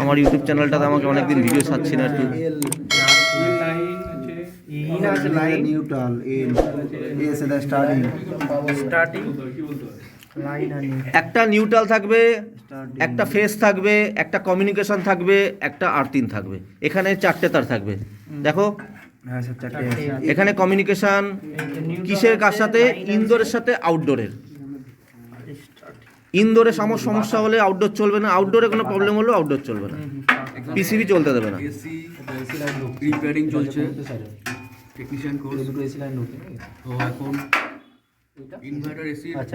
আমার ইউটিউব চ্যানেলটাতে আমাকে অনেকদিন ভিডিও ছাড়ছি না একটু একটা নিউট্রাল থাকবে, একটা ফেস থাকবে, একটা কমিউনিকেশন থাকবে, একটা আর্থিন থাকবে। এখানে চারটে তার থাকবে। দেখো, এখানে কমিউনিকেশন কিসের কার সাথে? ইনডোরের সাথে আউটডোরের ইনডোরে সমস্যা হলে আউটডোর চলবে না। আউটডোরে কোনো প্রবলেম হলেও আউটডোর চলবে না। পিসিবি চলতে দেবে না। এসি রিপেয়ারিং চলছে। টেকনিশিয়ান কোর্স দুটো এসি লাইন ঢুকে তো এখন ইনভার্টার এসি আচ্ছা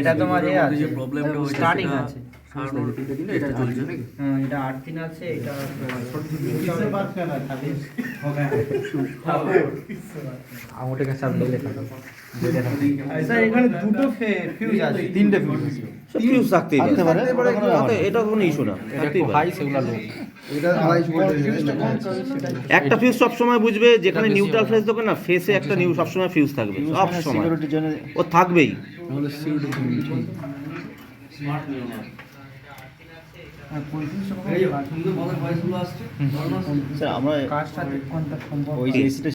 এটা তোমার? যে প্রবলেমটা হচ্ছে স্টার্টিং আছে। সারানোর এটা চলছে নাকি? হ্যাঁ এটা আর্থিন আছে এটা আঙুটাকে চাপ দিলে কাটো স্যার এখানে দুটো ফিউজ আছে। তিনটে ফিউজ ফিউজ থাকতেই পারে, কোনো এটা কোনো ইস্যু না থাকতেই পারে। হাই সেগুলো লো একটা ফিউজ সবসময় বুঝবে যেখানে নিউট্রাল ফেস দেবে না ফেসে একটা নিউ সবসময় ফিউজ থাকবে সব সময় ও থাকবেই। তাহলে সিকিউরিটি স্যার আমরা ওই এসিটা